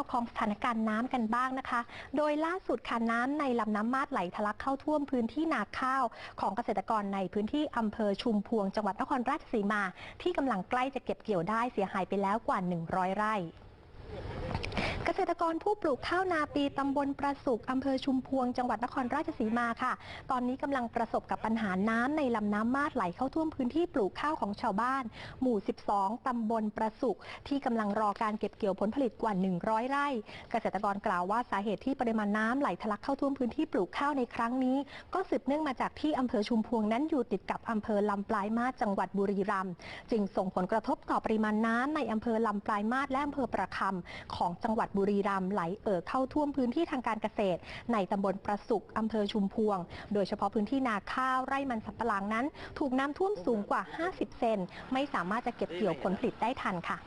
าวของสถานการณ์น้ำกันบ้างนะคะ โดยล่าสุดค่ะน้ำในลำน้ำมาดไหลทะลักเข้าท่วมพื้นที่นาข้าวของเกษตรกรในพื้นที่อำเภอชุมพวงจังหวัดนครราชสีมา ที่กำลังใกล้จะเก็บเกี่ยวได้เสียหายไปแล้วกว่า 100 ไร่ กรกรผู้ปลูกข้าวนาปีตำบลประสุกอำเภอชุมพวง จังหวัดนครราชสีมาค่ะ ตอนนี้กำลังประสบกับปัญหาน้ำในลำน้ำมาดไหลเข้าท่วมพื้นที่ปลูกข้าวของชาวบ้าน หมู่ 12 ตำบลประสุกที่กำลังรอการเก็บเกี่ยวผลผลิตกว่า 100 ไร่ เกษตรกรกล่าวว่าสาเหตุที่ปริมาณน้ำไหลทะลักเข้าท่วมพื้นที่ปลูกข้าวในครั้งนี้ ก็สืบเนื่องมาจากที่อำเภอชุมพวงนั้นอยู่ติดกับอำเภอลำปลายมาศจังหวัดบุรีรัมย์จึงส่งผลกระทบต่อปริมาณน้ำในอำเภอลำปลายมาศและอำเภอประคำของจังหวัดบุรีรัมย์ไหลเอ่อเข้าท่วมพื้นที่ทางการเกษตร ในตำบลประสุกอำเภอชุมพวง โดยเฉพาะพื้นที่นาข้าวไร่มันสำปะหลังนั้น ถูกน้ำท่วมสูงกว่า 50 เซนไม่สามารถจะเก็บเกี่ยวผลผลิตได้ทันค่ะ